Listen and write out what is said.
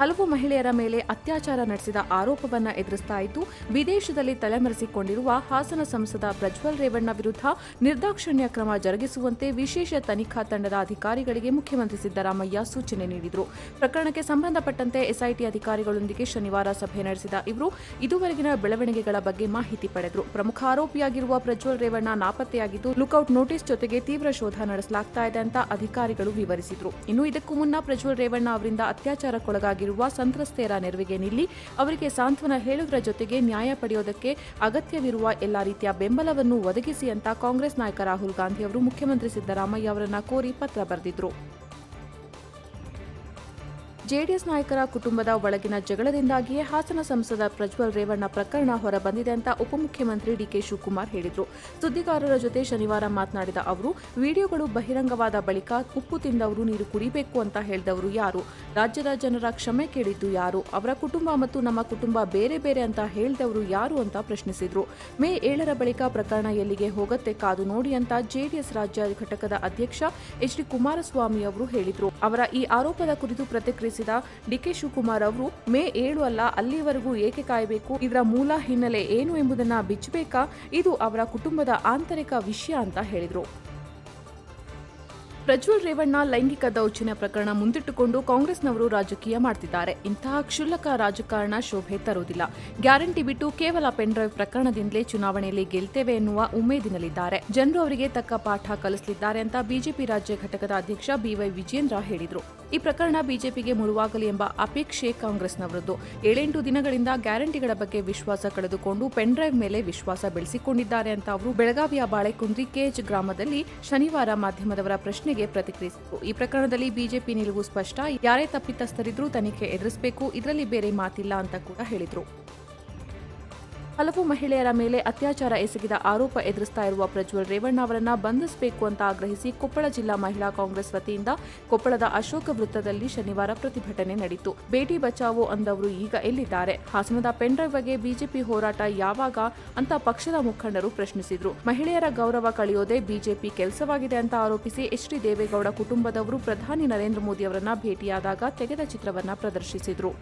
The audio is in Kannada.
ಹಲವು ಮಹಿಳೆಯರ ಮೇಲೆ ಅತ್ಯಾಚಾರ ನಡೆಸಿದ ಆರೋಪವನ್ನು ಎದುರಿಸ್ತಾ ಇದ್ದು, ವಿದೇಶದಲ್ಲಿ ತಲೆಮರೆಸಿಕೊಂಡಿರುವ ಹಾಸನ ಸಂಸದ ಪ್ರಜ್ವಲ್ ರೇವಣ್ಣ ವಿರುದ್ಧ ನಿರ್ದಾಕ್ಷಿಣ್ಯ ಕ್ರಮ ಜರುಗಿಸುವಂತೆ ವಿಶೇಷ ತನಿಖಾ ತಂಡದ ಅಧಿಕಾರಿಗಳಿಗೆ ಮುಖ್ಯಮಂತ್ರಿ ಸಿದ್ದರಾಮಯ್ಯ ಸೂಚನೆ ನೀಡಿದರು. ಪ್ರಕರಣಕ್ಕೆ ಸಂಬಂಧಪಟ್ಟಂತೆ ಎಸ್ಐಟಿ ಅಧಿಕಾರಿಗಳೊಂದಿಗೆ ಶನಿವಾರ ಸಭೆ ನಡೆಸಿದ ಇವರು, ಇದುವರೆಗಿನ ಬೆಳವಣಿಗೆಗಳ ಬಗ್ಗೆ ಮಾಹಿತಿ ಪಡೆದರು. ಪ್ರಮುಖ ಆರೋಪಿಯಾಗಿರುವ ಪ್ರಜ್ವಲ್ ರೇವಣ್ಣ ನಾಪತ್ತೆಯಾಗಿದ್ದು ಲುಕೌಟ್ ನೋಟಿಸ್ ಜೊತೆಗೆ ತೀವ್ರ ಶೋಧ ನಡೆಸಲಾಗ್ತಾ ಇದೆ ಅಂತ ಅಧಿಕಾರಿಗಳು ವಿವರಿಸಿದರು. ಇನ್ನು ಇದಕ್ಕೂ ಮುನ್ನ ಪ್ರಜ್ವಲ್ ರೇವಣ್ಣ ಅವರಿಂದ ಅತ್ಯಾಚಾರಕ್ಕೊಳಗಾಗಿರುವ ಸಂತ್ರಸ್ತೆಯರ ನೆರವಿಗೆ ನಿಲ್ಲಿ ಅವರಿಗೆ ಸಾಂತ್ವನ ಹೇಳುವುದರ ಜೊತೆಗೆ ನ್ಯಾಯ ಪಡೆಯೋದಕ್ಕೆ ಅಗತ್ಯವಿರುವ ಎಲ್ಲ ರೀತಿಯ ಬೆಂಬಲವನ್ನು ಒದಗಿಸಿ ಅಂತ ಕಾಂಗ್ರೆಸ್ ನಾಯಕ ರಾಹುಲ್ ಗಾಂಧಿ ಅವರು ಮುಖ್ಯಮಂತ್ರಿ ಸಿದ್ದರಾಮಯ್ಯ ಅವರನ್ನ ಕೋರಿ ಪತ್ರ ಬರೆದಿದ್ರು. ಜೆಡಿಎಸ್ ನಾಯಕರ ಕುಟುಂಬದ ಒಳಗಿನ ಜಗಳದಿಂದಾಗಿಯೇ ಹಾಸನ ಸಂಸದ ಪ್ರಜ್ವಲ್ ರೇವಣ್ಣ ಪ್ರಕರಣ ಹೊರಬಂದಿದೆ ಅಂತ ಉಪಮುಖ್ಯಮಂತ್ರಿ ಡಿಕೆ ಶಿವಕುಮಾರ್ ಹೇಳಿದರು. ಸುದ್ದಿಗಾರರ ಜೊತೆ ಶನಿವಾರ ಮಾತನಾಡಿದ ಅವರು, ವಿಡಿಯೋಗಳು ಬಹಿರಂಗವಾದ ಬಳಿಕ ಉಪ್ಪು ತಿಂದವರು ನೀರು ಕುಡಿಬೇಕು ಅಂತ ಹೇಳಿದವರು ಯಾರು? ರಾಜ್ಯದ ಜನರ ಕ್ಷಮೆ ಕೇಳಿದ್ದು ಯಾರು? ಅವರ ಕುಟುಂಬ ಮತ್ತು ನಮ್ಮ ಕುಟುಂಬ ಬೇರೆ ಬೇರೆ ಅಂತ ಹೇಳಿದವರು ಯಾರು ಅಂತ ಪ್ರಶ್ನಿಸಿದ್ರು. ಮೇ ಏಳರ ಬಳಿಕ ಪ್ರಕರಣ ಎಲ್ಲಿಗೆ ಹೋಗುತ್ತೆ ಕಾದು ನೋಡಿ ಅಂತ ಜೆಡಿಎಸ್ ರಾಜ್ಯ ಘಟಕದ ಅಧ್ಯಕ್ಷ ಎಚ್ ಡಿ ಕುಮಾರಸ್ವಾಮಿ ಅವರು ಹೇಳಿದರು. ಅವರ ಈ ಆರೋಪದ ಕುರಿತು ಪ್ರತಿಕ್ರಿಯಿಸಿದ ಡಿಕೆ ಶಿವಕುಮಾರ್ ಅವರು, ಮೇ ಏಳು ಅಲ್ಲ, ಅಲ್ಲಿವರೆಗೂ ಏಕೆ ಕಾಯಬೇಕು? ಇದರ ಮೂಲ ಹಿನ್ನೆಲೆ ಏನು ಎಂಬುದನ್ನ ಬಿಚ್ಚಬೇಕಾ? ಇದು ಅವರ ಕುಟುಂಬದ ಆಂತರಿಕ ವಿಷಯ ಅಂತ ಹೇಳಿದರು. ಪ್ರಜ್ವಲ್ ರೇವಣ್ಣ ಲೈಂಗಿಕ ದೌರ್ಜನ್ಯ ಪ್ರಕರಣ ಮುಂದಿಟ್ಟುಕೊಂಡು ಕಾಂಗ್ರೆಸ್ನವರು ರಾಜಕೀಯ ಮಾಡ್ತಿದ್ದಾರೆ. ಇಂತಹ ಕ್ಷುಲ್ಲಕ ರಾಜಕಾರಣ ಶೋಭೆ ತರುವುದಿಲ್ಲ. ಗ್ಯಾರಂಟಿ ಬಿಟ್ಟು ಕೇವಲ ಪೆನ್ಡ್ರೈವ್ ಪ್ರಕರಣದಿಂದಲೇ ಚುನಾವಣೆಯಲ್ಲಿ ಗೆಲ್ತೇವೆ ಎನ್ನುವ ಉಮೇದಿನಲ್ಲಿದ್ದಾರೆ. ಜನರು ಅವರಿಗೆ ತಕ್ಕ ಪಾಠ ಕಲಿಸಲಿದ್ದಾರೆ ಅಂತ ಬಿಜೆಪಿ ರಾಜ್ಯ ಘಟಕದ ಅಧ್ಯಕ್ಷ ಬಿವೈ ವಿಜೇಂದ್ರ ಹೇಳಿದರು. ಈ ಪ್ರಕರಣ ಬಿಜೆಪಿಗೆ ಮುಳುವಾಗಲಿ ಎಂಬ ಅಪೇಕ್ಷೆ ಕಾಂಗ್ರೆಸ್ನವರದ್ದು. ಏಳೆಂಟು ದಿನಗಳಿಂದ ಗ್ಯಾರಂಟಿಗಳ ಬಗ್ಗೆ ವಿಶ್ವಾಸ ಕಳೆದುಕೊಂಡು ಪೆನ್ಡ್ರೈವ್ ಮೇಲೆ ವಿಶ್ವಾಸ ಬೆಳೆಸಿಕೊಂಡಿದ್ದಾರೆ ಅಂತ ಅವರು ಬೆಳಗಾವಿಯ ಬಾಳೆಕುಂದ್ರಿ ಕೆಎಚ್ ಗ್ರಾಮದಲ್ಲಿ ಶನಿವಾರ ಮಾಧ್ಯಮದವರ ಪ್ರಶ್ನೆಗೆ ಪ್ರತಿಕ್ರಿಯಿಸಿದರು. ಈ ಪ್ರಕರಣದಲ್ಲಿ ಬಿಜೆಪಿ ನಿಲುವು ಸ್ಪಷ್ಟ. ಯಾರೇ ತಪ್ಪಿತಸ್ಥರಿದ್ರೂ ತನಿಖೆ ಎದುರಿಸಬೇಕು. ಇದರಲ್ಲಿ ಬೇರೆ ಮಾತಿಲ್ಲ ಅಂತ ಕೂಡ ಹೇಳಿದರು. ಹಲವು ಮಹಿಳೆಯರ ಮೇಲೆ ಅತ್ಯಾಚಾರ ಎಸಗಿದ ಆರೋಪ ಎದುರಿಸ್ತಾ ಇರುವ ಪ್ರಜ್ವಲ್ ರೇವಣ್ಣ ಅವರನ್ನು ಬಂಧಿಸಬೇಕು ಅಂತ ಆಗ್ರಹಿಸಿ ಕೊಪ್ಪಳ ಜಿಲ್ಲಾ ಮಹಿಳಾ ಕಾಂಗ್ರೆಸ್ ವತಿಯಿಂದ ಕೊಪ್ಪಳದ ಅಶೋಕ ವೃತ್ತದಲ್ಲಿ ಶನಿವಾರ ಪ್ರತಿಭಟನೆ ನಡೆಯಿತು ಬೇಟಿ ಬಚಾವೋ ಅಂದವರು ಈಗ ಎಲ್ಲಿದ್ದಾರೆ? ಹಾಸನದ ಪೆನ್ಡ್ರೈವ್ ಬಗ್ಗೆ ಬಿಜೆಪಿ ಹೋರಾಟ ಯಾವಾಗ ಅಂತ ಪಕ್ಷದ ಮುಖಂಡರು ಪ್ರಶ್ನಿಸಿದ್ರು. ಮಹಿಳೆಯರ ಗೌರವ ಕಳೆಯೋದೇ ಬಿಜೆಪಿ ಕೆಲಸವಾಗಿದೆ ಅಂತ ಆರೋಪಿಸಿ ಎಚ್ ಡಿ ದೇವೇಗೌಡ ಕುಟುಂಬದವರು ಪ್ರಧಾನಿ ನರೇಂದ್ರ ಮೋದಿ ಅವರನ್ನ ಭೇಟಿಯಾದಾಗ ತೆಗೆದ ಚಿತ್ರವನ್ನ ಪ್ರದರ್ಶಿಸಿದ್ರು.